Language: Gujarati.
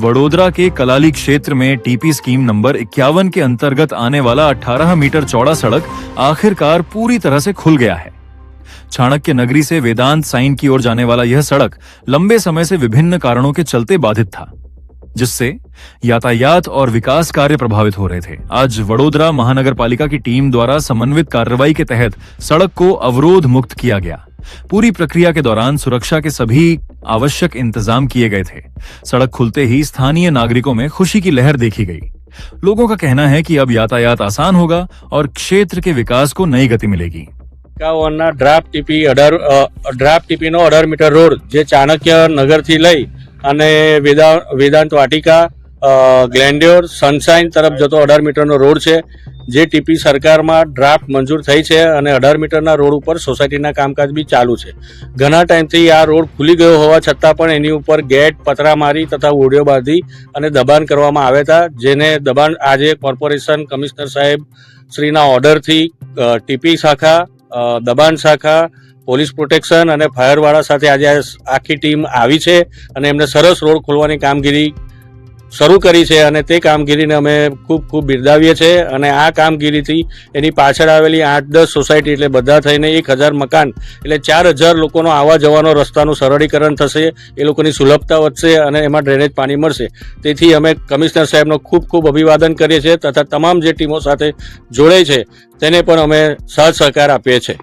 वडोदरा के कलाली क्षेत्र में टीपी स्कीम नंबर इक्यावन के अंतर्गत आने वाला 18 मीटर चौड़ा सड़क आखिरकार पूरी तरह से खुल गया है। चाणक्य नगरी से वेदांत साइन की ओर जाने वाला यह सड़क लंबे समय से विभिन्न कारणों के चलते बाधित था, जिससे यातायात और विकास कार्य प्रभावित हो रहे थे। आज वडोदरा महानगर पालिका की टीम द्वारा समन्वित कार्रवाई के तहत सड़क को अवरोध मुक्त किया गया। पूरी प्रक्रिया के दौरान सुरक्षा के सभी आवश्यक इंतजाम किए गए थे सड़क खुलते ही स्थानीय नागरिकों में खुशी की लहर देखी गई लोगों का कहना है कि अब यातायात आसान होगा और क्षेत्र के विकास को नई गति मिलेगी એકાવનના ડ્રાફ્ટ ટીપી અઢાર અ, ડ્રાફ્ટ ટીપીનો અઢાર મીટર રોડ જે ચાણક્ય નગરથી લઈ અને વેદા વેદાંત વાટિકા અ, ગ્લેન્ડ્યોર સનશાઇન તરફ જતો અઢાર મીટરનો રોડ છે, જે ટીપી સરકારમાં ડ્રાફ્ટ મંજૂર થઈ છે અને અઢાર મીટરના રોડ ઉપર સોસાયટીના કામકાજ બી ચાલુ છે. ઘણા ટાઈમથી આ રોડ ખુલી ગયો હોવા છતાં પણ એની ઉપર ગેટ પતરા મારી તથા ઓડિયો બાંધી અને દબાણ કરવામાં આવ્યા હતા, જેને દબાણ આજે કોર્પોરેશન કમિશનર સાહેબ શ્રીના ઓર્ડરથી ટીપી શાખા દબાણ શાખા, પોલીસ પ્રોટેક્શન અને ફાયરવાળા સાથે આજે આખી ટીમ આવી છે અને એમને સરસ રોડ ખોલવાની કામગીરી શરૂ કરી છે અને તે કામગીરીને અમે ખૂબ ખૂબ બિરદાવીએ છીએ અને આ કામગીરીથી એની પાછળ આવેલી આઠ દસ સોસાયટી એટલે બધા થઈને એક હજાર મકાન એટલે ચાર હજાર લોકોનો આવવા જવાનો રસ્તાનું સરળીકરણ થશે, એ લોકોની સુલભતા વધશે અને એમાં ડ્રેનેજ પાણી મળશે. તેથી અમે કમિશનર સાહેબનો ખૂબ ખૂબ અભિવાદન કરીએ છીએ તથા તમામ જે ટીમો સાથે જોડાય છે, તેને પણ અમે સહ સહકાર આપીએ છીએ.